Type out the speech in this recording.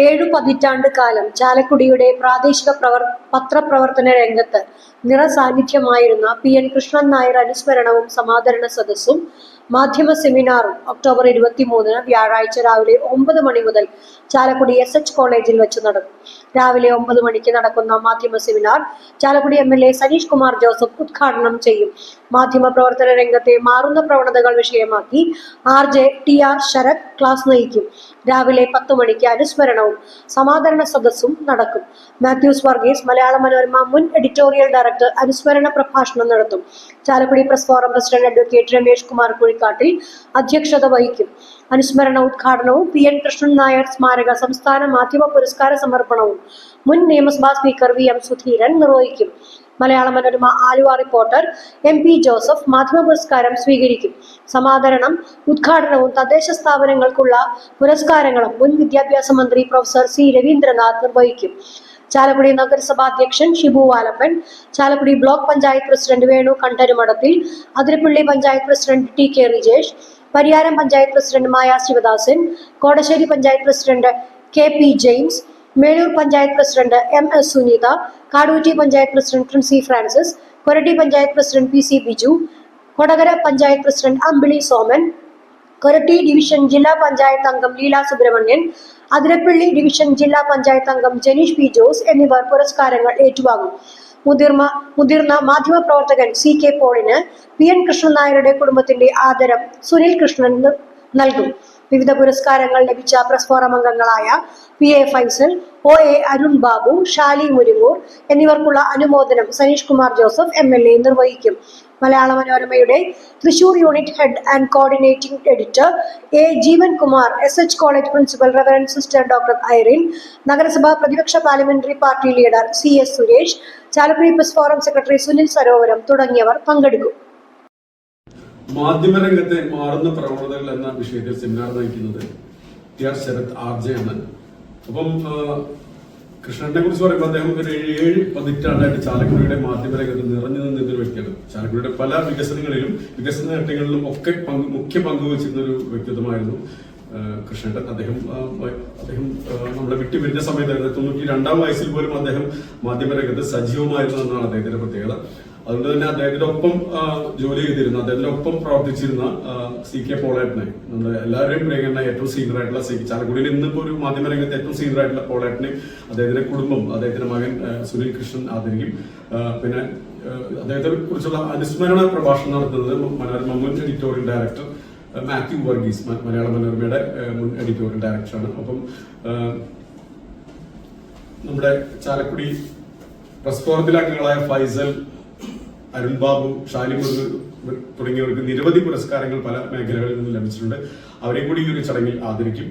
ഏഴു പതിറ്റാണ്ട് കാലം ചാലക്കുടിയുടെ പ്രാദേശിക പ്രവർ പത്രപ്രവർത്തന രംഗത്ത് നിറസാന്നിധ്യമായിരുന്ന പി എൻ കൃഷ്ണൻ നായർ അനുസ്മരണവും സമാദരണ സദസ്സും മാധ്യമ സെമിനാറും ഒക്ടോബർ ഇരുപത്തിമൂന്നിന് വ്യാഴാഴ്ച രാവിലെ ഒമ്പത് മണി മുതൽ ചാലക്കുടി എസ് എച്ച് കോളേജിൽ വെച്ച് നടക്കും. രാവിലെ ഒമ്പത് മണിക്ക് നടക്കുന്ന മാധ്യമ seminar Chalakudy M L A Saneesh Kumar Joseph ഉദ്ഘാടനം ചെയ്യും. മാധ്യമ പ്രവർത്തന രംഗത്തെ മാറുന്ന പ്രവണതകൾ വിഷയമാക്കി R J T R Sarath class നയിക്കും. രാവിലെ പത്ത് മണിക്ക് അനുസ്മരണവും സമാദരണ സദസ്സും നടക്കും. മാത്യൂസ് വർഗീസ് മലയാള മനോരമ മുൻ എഡിറ്റോറിയൽ ഡയറക്ടർ അനുസ്മരണ പ്രഭാഷണം നടത്തും. Chalakudy press forum president advocate Ramesh Kumar Kuzhikattil അധ്യക്ഷത വഹിക്കും. അനുസ്മരണ ഉദ്ഘാടനവും പി എൻ കൃഷ്ണൻ നായർ സ്മാരക സംസ്ഥാന മാധ്യമ പുരസ്കാര സമർപ്പണവും മുൻ നിയമസഭാ സ്പീക്കർ വി എം സുധീരൻ നിർവഹിക്കും. Malayala Manorama Aluva reporter M P Joseph മാധ്യമ പുരസ്കാരം സ്വീകരിക്കും. സമാദരണം ഉദ്ഘാടനവും തദ്ദേശ സ്ഥാപനങ്ങൾക്കുള്ള പുരസ്കാരങ്ങളും മുൻ വിദ്യാഭ്യാസ മന്ത്രി പ്രൊഫസർ സി രവീന്ദ്രനാഥ് നിർവഹിക്കും. ചാലക്കുടി നഗരസഭാ അധ്യക്ഷൻ Shibu Valappan Chalakudy block panchayat president Venu Kandarumadathil Athirappilly panchayat president T K Rijesh Pariyaram panchayat president Maya Sivadasan Kodassery panchayat president K P James Melur panchayat president M S Suneetha Kaduutty panchayat president C Francis Koratty panchayat president P C Biju Kodakara panchayat president Ambili Soman Koratty division ജില്ലാ പഞ്ചായത്ത് അംഗം Leela Subramanian Athirappilly division ജില്ലാ പഞ്ചായത്ത് അംഗം Janeesh P Jose എന്നിവർ പുരസ്കാരങ്ങൾ ഏറ്റുവാങ്ങും. മുതിർന്ന മുതിർന്ന മാധ്യമപ്രവർത്തകൻ സി കെ പോളിന് പി എൻ കൃഷ്ണൻ നായരുടെ കുടുംബത്തിന്റെ ആദരം സുനിൽ കൃഷ്ണൻ നൽകും. വിവിധ പുരസ്കാരങ്ങൾ ലഭിച്ച പ്രസ് ഫോറം അംഗങ്ങളായ P A Faisal O A Arun Babu Shali Muringoor എന്നിവർക്കുള്ള അനുമോദനം Saneesh Kumar Joseph M L A നിർവഹിക്കും. മലയാള മനോരമയുടെ Thrissur unit head and coordinating editor A Jeevan Kumar S H college principal reverend sister doctor Irene നഗരസഭാ പ്രതിപക്ഷ parliamentary party leader C S Suresh Chalakudy press forum secretary Sunil Sarovaram തുടങ്ങിയവർ പങ്കെടുക്കും. മാധ്യമരംഗത്തെ മാറുന്ന പ്രവണതകൾ എന്ന വിഷയത്തിൽ സെമിനാർ നയിക്കുന്നത് T R Sarath R J അപ്പം കൃഷ്ണനെ കുറിച്ച് പറയുമ്പോൾ അദ്ദേഹം ഒരു ഏഴ് പതിറ്റാണ്ടായിട്ട് ചാലക്കുടിയുടെ മാധ്യമരംഗത്ത് നിറഞ്ഞു നിന്നിരുന്ന ഒരു വ്യക്തിയാണ്. ചാലക്കുടിയുടെ പല വികസനങ്ങളിലും വികസന നേട്ടങ്ങളിലും ഒക്കെ പങ്ക് മുഖ്യ പങ്ക് ഒരു വ്യക്തിത്വമായിരുന്നു കൃഷ്ണൻ അദ്ദേഹം അദ്ദേഹം നമ്മുടെ നമ്മളെ വിട്ടുപിരിഞ്ഞ സമയത്ത് തൊണ്ണൂറ്റി രണ്ടാം വയസ്സിൽ പോലും അദ്ദേഹം മാധ്യമരംഗത്ത് സജീവമായിരുന്നു എന്നാണ് അദ്ദേഹത്തിന്റെ പ്രത്യേകത. അതുകൊണ്ട് തന്നെ അദ്ദേഹത്തിന്റെ ഒപ്പം ജോലി ചെയ്തിരുന്ന അദ്ദേഹത്തിന്റെ ഒപ്പം പ്രവർത്തിച്ചിരുന്ന സി കെ പോളേട്ടനെ. നമ്മുടെ എല്ലാവരുടെയും പ്രിയങ്കരനായ ഏറ്റവും സീനിയർ ആയിട്ടുള്ള സി ചാലക്കുടിയിൽ ഇന്നിപ്പോ ഒരു മാധ്യമരംഗത്ത് ഏറ്റവും സീനിയർ ആയിട്ടുള്ള പോളേട്ടനെ അദ്ദേഹത്തിന്റെ കുടുംബം അദ്ദേഹത്തിന്റെ മകൻ സുനിൽ കൃഷ്ണൻ ആദരിക്കും. പിന്നെ അദ്ദേഹത്തെ കുറിച്ചുള്ള അനുസ്മരണ പ്രഭാഷണം നടത്തുന്നത് മനോരമ മുൻ എഡിറ്റോറിയൽ ഡയറക്ടർ മാത്യു വർഗീസ് മലയാള മനോരമയുടെ മുൻ എഡിറ്റോറിയൽ ഡയറക്ടറാണ് അപ്പം നമ്മുടെ ചാലക്കുടി പ്രസ് ഫോറത്തിലെ അംഗങ്ങളായ ഫൈസൽ അരുൺ ബാബു ഷാലി മുരുകൻ തുടങ്ങിയവർക്ക് നിരവധി പുരസ്കാരങ്ങൾ പല മേഖലകളിൽ നിന്നും ലഭിച്ചിട്ടുണ്ട്. അവരെ കൂടി ഈ ഒരു ചടങ്ങിൽ ആദരിക്കും.